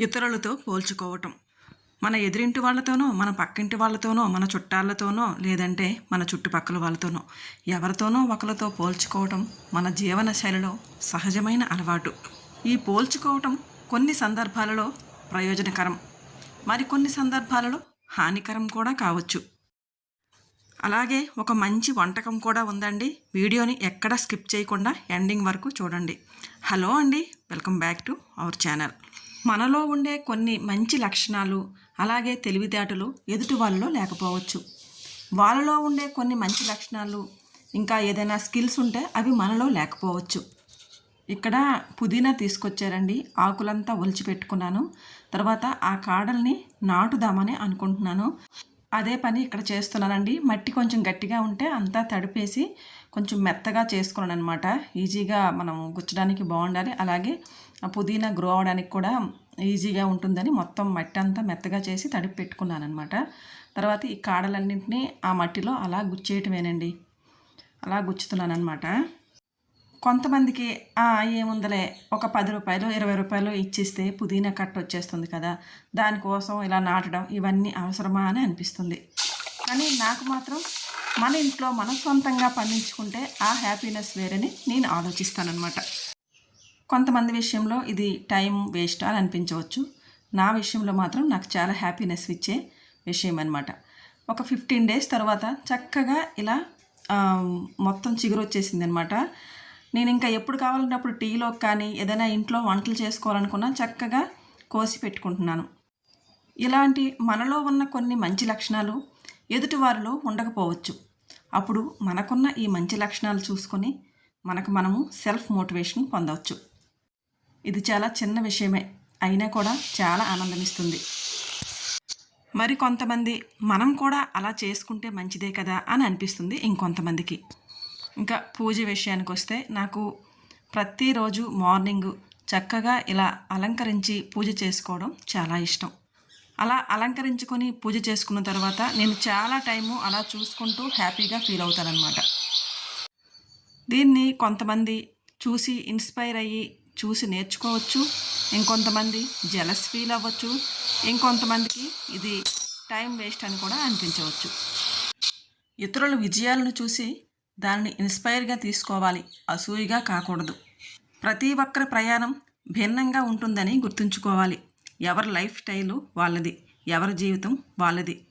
ఇతరులతో పోల్చుకోవటం. మన ఎదురింటి వాళ్ళతోనో మన పక్కింటి వాళ్ళతోనో మన చుట్టాలతోనో లేదంటే మన చుట్టుపక్కల వాళ్ళతోనో ఎవరితోనో ఒకరితో పోల్చుకోవటం మన జీవన శైలిలో సహజమైన అలవాటు. ఈ పోల్చుకోవటం కొన్ని సందర్భాలలో ప్రయోజనకరం మరికొన్ని సందర్భాలలో హానికరం కూడా కావచ్చు. అలాగే ఒక మంచి వంటకం కూడా ఉందండి. వీడియోని ఎక్కడ స్కిప్ చేయకుండా ఎండింగ్ వరకు చూడండి. హలో అండి welcome back to our channel. మనలో ఉండే కొన్ని మంచి లక్షణాలు అలాగే తెలివితేటలు ఎదుటి వాళ్ళలో లేకపోవచ్చు. వాళ్ళలో ఉండే కొన్ని మంచి లక్షణాలు ఇంకా ఏదైనా స్కిల్స్ ఉంటే అవి మనలో లేకపోవచ్చు. ఇక్కడ పుదీనా తీసుకొచ్చారండి. ఆకులంతా ఒలిచి పెట్టుకున్నాను. తర్వాత ఆ కాడల్ని నాటుదామని అనుకుంటున్నాను. అదే పని ఇక్కడ చేస్తున్నానండి. మట్టి కొంచెం గట్టిగా ఉంటే అంతా తడిపేసి కొంచెం మెత్తగా చేసుకున్నాను అనమాట ఈజీగా మనం గుచ్చడానికి బాగుండాలి. అలాగే పుదీనా గ్రో అవడానికి కూడా ఈజీగా ఉంటుందని మొత్తం మట్టి అంతా మెత్తగా చేసి తడిపి పెట్టుకున్నాను అనమాట తర్వాత ఈ కాడలన్నింటినీ ఆ మట్టిలో అలా గుచ్చేయటమేనండి. అలా గుచ్చుతున్నాను అనమాట కొంతమందికి ఏముందలే ఒక పది రూపాయలు ఇరవై రూపాయలు ఇచ్చిస్తే పుదీనా కట్ట వచ్చేస్తుంది కదా దానికోసం ఇలా నాటడం ఇవన్నీ అవసరమా అని అనిపిస్తుంది. కానీ నాకు మాత్రం మన ఇంట్లో మనం సొంతంగా పండించుకుంటే ఆ హ్యాపీనెస్ వేరని నేను ఆలోచిస్తానన్నమాట. కొంతమంది విషయంలో ఇది టైం వేస్ట్ అని అనిపించవచ్చు. నా విషయంలో మాత్రం నాకు చాలా హ్యాపీనెస్ ఇచ్చే విషయం అనమాట ఒక ఫిఫ్టీన్ డేస్ తర్వాత చక్కగా ఇలా మొత్తం చిగురు వచ్చేసింది అనమాట నేను ఇంకా ఎప్పుడు కావాలంటే అప్పుడు టీలో కానీ ఏదైనా ఇంట్లో వంటలు చేసుకోవాలనుకున్నా చక్కగా కోసి పెట్టుకుంటున్నాను. ఇలాంటి మనలో ఉన్న కొన్ని మంచి లక్షణాలు ఎదుటివారిలో ఉండకపోవచ్చు. అప్పుడు మనకున్న ఈ మంచి లక్షణాలు చూసుకొని మనకు మనము సెల్ఫ్ మోటివేషన్ పొందవచ్చు. ఇది చాలా చిన్న విషయమే. అయినా కూడా చాలా ఆనందమిస్తుంది. మరి కొంతమంది మనం కూడా అలా చేసుకుంటే మంచిదే కదా అని అనిపిస్తుంది ఇంకొంతమందికి. ఇంకా పూజ విషయానికి వస్తే నాకు ప్రతిరోజు మార్నింగ్ చక్కగా ఇలా అలంకరించి పూజ చేసుకోవడం చాలా ఇష్టం. అలా అలంకరించుకొని పూజ చేసుకున్న తర్వాత నేను చాలా టైము అలా చూసుకుంటూ హ్యాపీగా ఫీల్ అవుతానమాట దీన్ని కొంతమంది చూసి ఇన్స్పైర్ అయ్యి చూసి నేర్చుకోవచ్చు. ఇంకొంతమంది జలస్ ఫీల్ అవ్వచ్చు. ఇంకొంతమందికి ఇది టైం వేస్ట్ అని కూడా అనిపించవచ్చు. ఇతరుల విజయాలను చూసి దానిని ఇన్స్పైర్గా తీసుకోవాలి. అసూయగా కాకూడదు. ప్రతి ఒక్కరి ప్రయాణం భిన్నంగా ఉంటుందని గుర్తుంచుకోవాలి. ఎవరి లైఫ్ స్టైలు వాళ్ళది. ఎవరి జీవితం వాళ్ళది.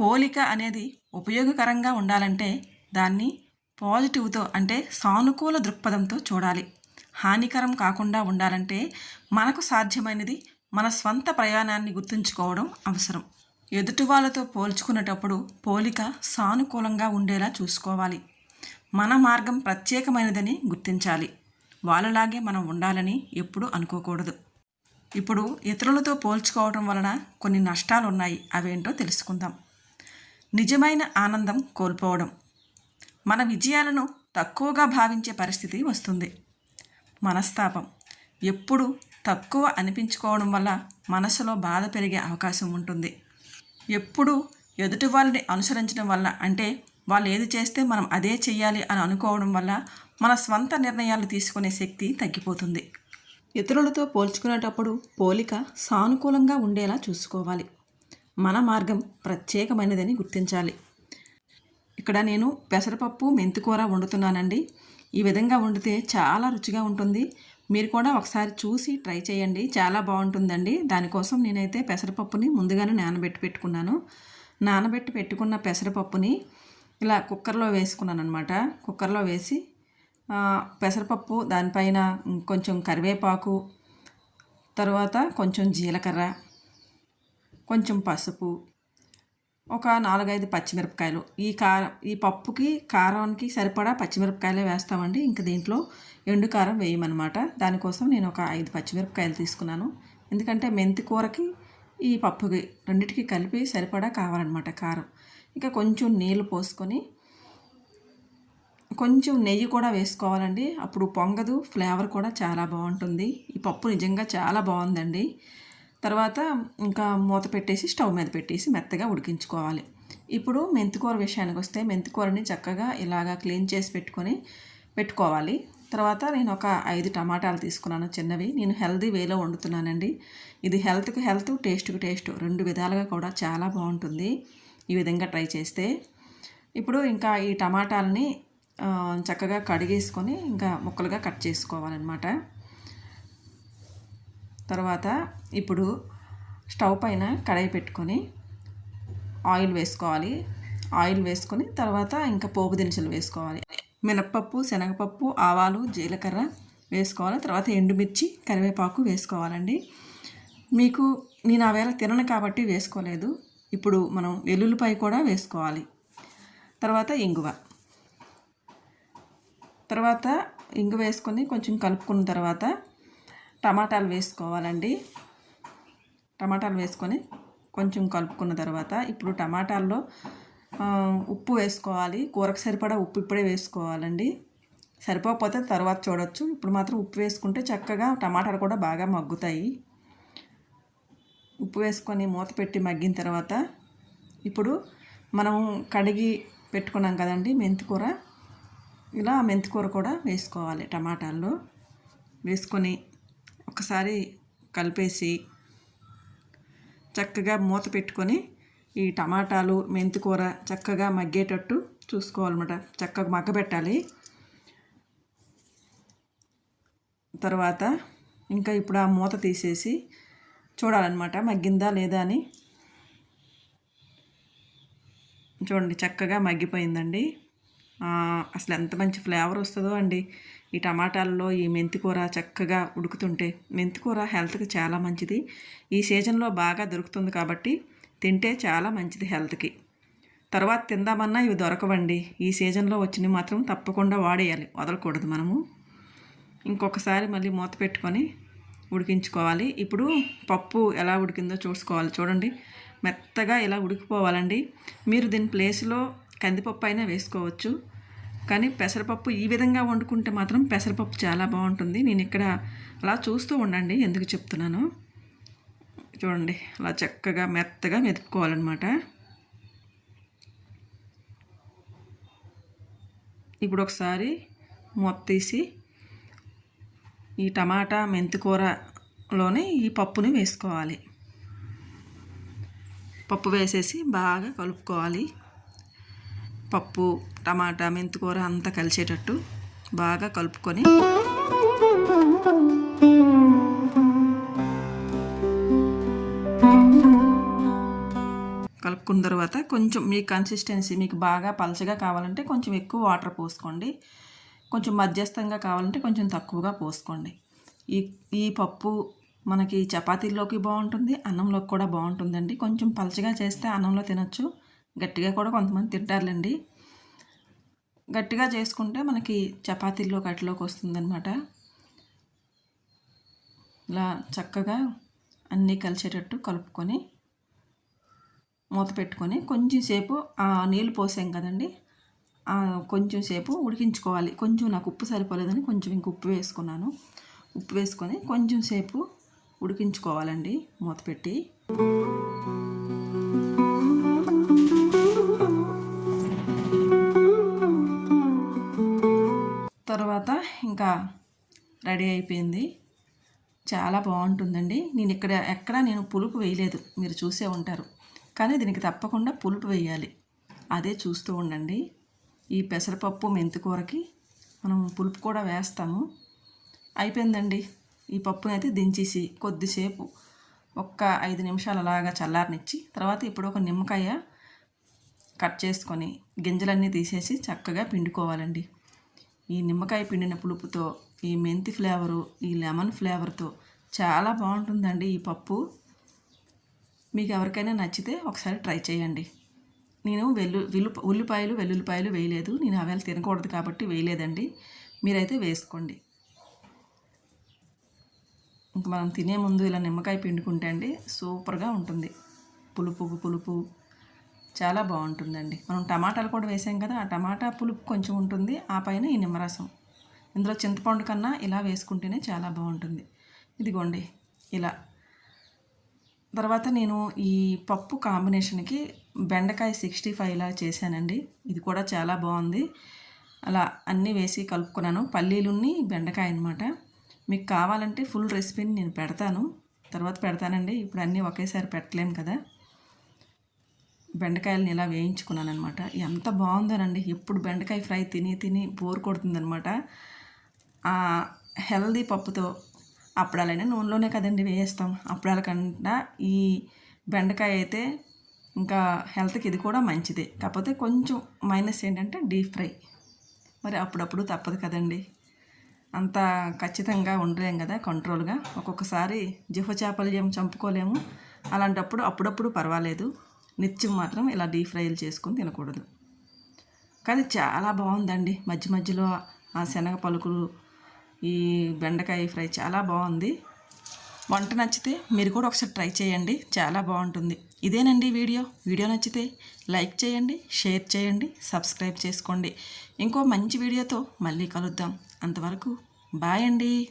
పోలిక అనేది ఉపయోగకరంగా ఉండాలంటే దాన్ని పాజిటివ్తో అంటే సానుకూల దృక్పథంతో చూడాలి. హానికరం కాకుండా ఉండాలంటే మనకు సాధ్యమైనది మన స్వంత ప్రయాణాన్ని గుర్తుంచుకోవడం అవసరం. ఎదుటి వాళ్ళతో పోల్చుకునేటప్పుడు పోలిక సానుకూలంగా ఉండేలా చూసుకోవాలి. మన మార్గం ప్రత్యేకమైనదని గుర్తించాలి. వాళ్ళలాగే మనం ఉండాలని ఎప్పుడూ అనుకోకూడదు. ఇప్పుడు ఇతరులతో పోల్చుకోవడం వలన కొన్ని నష్టాలు ఉన్నాయి అవేంటో తెలుసుకుందాం. నిజమైన ఆనందం కోల్పోవడం. మన విజయాలను తక్కువగా భావించే పరిస్థితి వస్తుంది. మనస్తాపం. ఎప్పుడు తక్కువ అనిపించుకోవడం వల్ల మనసులో బాధ పెరిగే అవకాశం ఉంటుంది. ఎప్పుడు ఎదుటి వాళ్ళని అనుసరించడం వల్ల అంటే వాళ్ళు ఏది చేస్తే మనం అదే చెయ్యాలి అని అనుకోవడం వల్ల మన స్వంత నిర్ణయాలు తీసుకునే శక్తి తగ్గిపోతుంది. ఇతరులతో పోల్చుకునేటప్పుడు పోలిక సానుకూలంగా ఉండేలా చూసుకోవాలి. మన మార్గం ప్రత్యేకమైనదని గుర్తించాలి. ఇక్కడ నేను పెసరపప్పు మెంతికూర వండుతున్నానండి. ఈ విధంగా వండితే చాలా రుచిగా ఉంటుంది. మీరు కూడా ఒకసారి చూసి ట్రై చేయండి. చాలా బాగుంటుందండి. దానికోసం నేనైతే పెసరపప్పుని ముందుగానే నానబెట్టి పెట్టుకున్నాను. నానబెట్టి పెట్టుకున్న పెసరపప్పుని ఇలా కుక్కర్లో వేసుకున్నాను అనమాట కుక్కర్లో వేసి పెసరపప్పు దానిపైన కొంచెం కరివేపాకు తర్వాత కొంచెం జీలకర్ర కొంచెం పసుపు ఒక నాలుగైదు పచ్చిమిరపకాయలు. ఈ కారం ఈ పప్పుకి కారానికి సరిపడా పచ్చిమిరపకాయలే వేస్తామండి. ఇంకా దీంట్లో ఎండు కారం వేయమన్నమాట. దానికోసం నేను ఒక ఐదు పచ్చిమిరపకాయలు తీసుకున్నాను. ఎందుకంటే మెంతి కూరకి ఈ పప్పుకి రెండిటికి కలిపి సరిపడా కావాలన్నమాట కారం. ఇంకా కొంచెం నీళ్ళు పోసుకొని కొంచెం నెయ్యి కూడా వేసుకోవాలండి. అప్పుడు పొంగదు ఫ్లేవర్ కూడా చాలా బాగుంటుంది. ఈ పప్పు నిజంగా చాలా బాగుందండి. తర్వాత ఇంకా మూత పెట్టేసి స్టవ్ మీద పెట్టేసి మెత్తగా ఉడికించుకోవాలి. ఇప్పుడు మెంతికూర విషయానికి వస్తే మెంతికూరని చక్కగా ఇలాగా క్లీన్ చేసి పెట్టుకొని పెట్టుకోవాలి. తర్వాత నేను ఒక ఐదు టమాటాలు తీసుకున్నాను చిన్నవి. నేను హెల్దీ వేలో వండుతున్నానండి. ఇది హెల్త్కి హెల్త్ టేస్ట్కి టేస్ట్ రెండు విధాలుగా కూడా చాలా బాగుంటుంది ఈ విధంగా ట్రై చేస్తే. ఇప్పుడు ఇంకా ఈ టమాటాలని చక్కగా కడిగేసుకొని ఇంకా ముక్కలుగా కట్ చేసుకోవాలన్నమాట. తర్వాత ఇప్పుడు స్టవ్ పైన కడాయి పెట్టుకొని ఆయిల్ వేసుకోవాలి. ఆయిల్ వేసుకొని తర్వాత ఇంకా పోపు దినుసులు వేసుకోవాలి. మినప్పప్పు శనగపప్పు ఆవాలు జీలకర్ర వేసుకోవాలి. తర్వాత ఎండుమిర్చి కరివేపాకు వేసుకోవాలండి. మీకు నేను ఆ వేళ తినను కాబట్టి వేసుకోలేదు. ఇప్పుడు మనం వెల్లుల్లిపాయ కూడా వేసుకోవాలి. తర్వాత ఇంగువ. తర్వాత ఇంగు వేసుకొని కొంచెం కలుపుకున్న తర్వాత టమాటాలు వేసుకోవాలండి. టమాటాలు వేసుకొని కొంచెం కలుపుకున్న తర్వాత ఇప్పుడు టమాటాల్లో ఉప్పు వేసుకోవాలి. కూరకు సరిపడా ఉప్పు ఇప్పుడే వేసుకోవాలండి. సరిపోకపోతే తర్వాత చూడొచ్చు. ఇప్పుడు మాత్రం ఉప్పు వేసుకుంటే చక్కగా టమాటాలు కూడా బాగా మగ్గుతాయి. ఉప్పు వేసుకొని మూత పెట్టి మగ్గిన తర్వాత ఇప్పుడు మనం కడిగి పెట్టుకున్నాం కదండి మెంతికూర. ఇలా మెంతికూర కూడా వేసుకోవాలి టమాటాల్లో. వేసుకొని ఒకసారి కలిపేసి చక్కగా మూత పెట్టుకొని ఈ టమాటాలు మెంతికూర చక్కగా మగ్గేటట్టు చూసుకోవాలన్నమాట. చక్కగా మగ్గబెట్టాలి. తర్వాత ఇంకా ఇప్పుడు ఆ మూత తీసేసి చూడాలన్నమాట. మగ్గిందా లేదా అని. చూడండి చక్కగా మగ్గిపోయిందండి. అసలు ఎంత మంచి ఫ్లేవర్ వస్తుందో అండి. ఈ టమాటాల్లో ఈ మెంతికూర చక్కగా ఉడుకుతుంటే మెంతికూర హెల్త్కి చాలా మంచిది. ఈ సీజన్లో బాగా దొరుకుతుంది కాబట్టి తింటే చాలా మంచిది హెల్త్కి. తర్వాత తిందామన్నా ఇవి దొరకవండి. ఈ సీజన్లో వచ్చినవి మాత్రం తప్పకుండా వాడేయాలి. వదలకూడదు మనము. ఇంకొకసారి మళ్ళీ మూత పెట్టుకొని ఉడికించుకోవాలి. ఇప్పుడు పప్పు ఎలా ఉడికిందో చూసుకోవాలి. చూడండి. మెత్తగా ఇలా ఉడికిపోవాలండి. మీరు దీని ప్లేస్లో కందిపప్పు అయినా వేసుకోవచ్చు. కానీ పెసరపప్పు ఈ విధంగా వండుకుంటే మాత్రం పెసరపప్పు చాలా బాగుంటుంది. నేను ఇక్కడ అలా చూస్తూ ఉండండి ఎందుకు చెప్తున్నాను. చూడండి అలా చక్కగా మెత్తగా మెతుక్కోవాలన్నమాట ఇప్పుడు ఒకసారి మూత తీసి ఈ టమాటా మెంతికూరలోనే ఈ పప్పుని వేసుకోవాలి. పప్పు వేసేసి బాగా కలుపుకోవాలి. పప్పు టమాటా మెంతికూర అంతా కలిసేటట్టు బాగా కలుపుకొని కలుపుకున్న తర్వాత కొంచెం మీ కన్సిస్టెన్సీ మీకు బాగా పలచగా కావాలంటే కొంచెం ఎక్కువ వాటర్ పోసుకోండి. కొంచెం మధ్యస్థంగా కావాలంటే కొంచెం తక్కువగా పోసుకోండి. ఈ ఈ పప్పు మనకి చపాతీల్లోకి బాగుంటుంది అన్నంలోకి కూడా బాగుంటుందండి. కొంచెం పలచగా చేస్తే అన్నంలో తినొచ్చు. గట్టిగా కూడా కొంతమంది తింటారులేండి. గట్టిగా చేసుకుంటే మనకి చపాతీల్లో కట్లోకి వస్తుందన్నమాట. ఇలా చక్కగా అన్నీ కలిసేటట్టు కలుపుకొని మూత పెట్టుకొని కొంచెం సేపు ఆ నీళ్ళు పోసాం కదండి. కొంచెం సేపు ఉడికించుకోవాలి. కొంచెం నాకు ఉప్పు సరిపోలేదని కొంచెం ఇంక ఉప్పు వేసుకున్నాను. ఉప్పు వేసుకొని కొంచెం సేపు ఉడికించుకోవాలండి మూత పెట్టి. ఇంకా రెడీ అయిపోయింది. చాలా బాగుంటుందండి. నేను ఇక్కడ ఎక్కడ నేను పులుపు వేయలేదు. మీరు చూసే ఉంటారు. కానీ దీనికి తప్పకుండా పులుపు వేయాలి. అదే చూస్తూ ఉండండి. ఈ పెసరపప్పు మెంతికూరకి మనం పులుపు కూడా వేస్తాము. అయిపోయిందండి. ఈ పప్పుని అయితే దించేసి కొద్దిసేపు ఒక్క ఐదు నిమిషాలు అలాగా చల్లారనిచ్చి తర్వాత ఇప్పుడు ఒక నిమ్మకాయ కట్ చేసుకొని గింజలన్నీ తీసేసి చక్కగా పిండుకోవాలండి. ఈ నిమ్మకాయ పిండిన పులుపుతో ఈ మెంతి ఫ్లేవరు ఈ లెమన్ ఫ్లేవర్తో చాలా బాగుంటుందండి ఈ పప్పు. మీకు ఎవరికైనా నచ్చితే ఒకసారి ట్రై చేయండి. నేను వెల్లు విల్లు ఉల్లిపాయలు వెల్లుల్లిపాయలు వేయలేదు. నేను అవేళ తినకూడదు కాబట్టి వేయలేదండి. మీరైతే వేసుకోండి. ఇంక మనం తినే ముందు ఇలా నిమ్మకాయ పిండుకుంటే అండి సూపర్గా ఉంటుంది. పులుపు పులుపు. చాలా బాగుంటుందండి. మనం టమాటాలు కూడా వేసాం కదా ఆ టమాటా పులుపు కొంచెం ఉంటుంది ఆ పైన ఈ నిమ్మరసం. ఇందులో చింతపండు కన్నా ఇలా వేసుకుంటేనే చాలా బాగుంటుంది. ఇదిగోండి ఇలా. తర్వాత నేను ఈ పప్పు కాంబినేషన్కి బెండకాయ సిక్స్టీ ఫైవ్ ఇలా చేశానండి. ఇది కూడా చాలా బాగుంది. అలా అన్నీ వేసి కలుపుకున్నాను. పల్లీలున్ని బెండకాయ అనమాట మీకు కావాలంటే ఫుల్ రెసిపీని నేను పెడతాను. తర్వాత పెడతానండి. ఇప్పుడు అన్నీ ఒకేసారి పెట్టలేను కదా. బెండకాయలని ఇలా వేయించుకున్నాను అనమాట ఎంత బాగుందోనండి. ఎప్పుడు బెండకాయ ఫ్రై తిని తిని బోర్ కొడుతుందనమాట ఆ హెల్దీ పప్పుతో అప్పడాలైనా నూనెలోనే కదండి వేయిస్తాం. అప్పడాల కన్నా ఈ బెండకాయ అయితే ఇంకా హెల్త్కి ఇది కూడా మంచిదే. కాకపోతే కొంచెం మైనస్ ఏంటంటే డీప్ ఫ్రై. మరి అప్పుడప్పుడు తప్పదు కదండి. అంత ఖచ్చితంగా ఉండలేం కదా కంట్రోల్గా. ఒక్కొక్కసారి జిహ చేపలు చంపుకోలేము. అలాంటప్పుడు అప్పుడప్పుడు పర్వాలేదు. నిత్యం మాత్రం ఇలా డీప్ ఫ్రైలు చేసుకొని తినకూడదు. కానీ చాలా బాగుందండి. మధ్య మధ్యలో ఆ శనగ పలుకులు ఈ బెండకాయ ఫ్రై చాలా బాగుంది. వంట నచ్చితే మీరు కూడా ఒకసారి ట్రై చేయండి. చాలా బాగుంటుంది. ఇదేనండి వీడియో. వీడియో నచ్చితే లైక్ చేయండి షేర్ చేయండి సబ్స్క్రైబ్ చేసుకోండి. ఇంకో మంచి వీడియోతో మళ్ళీ కలుద్దాం. అంతవరకు బాయ్ అండి.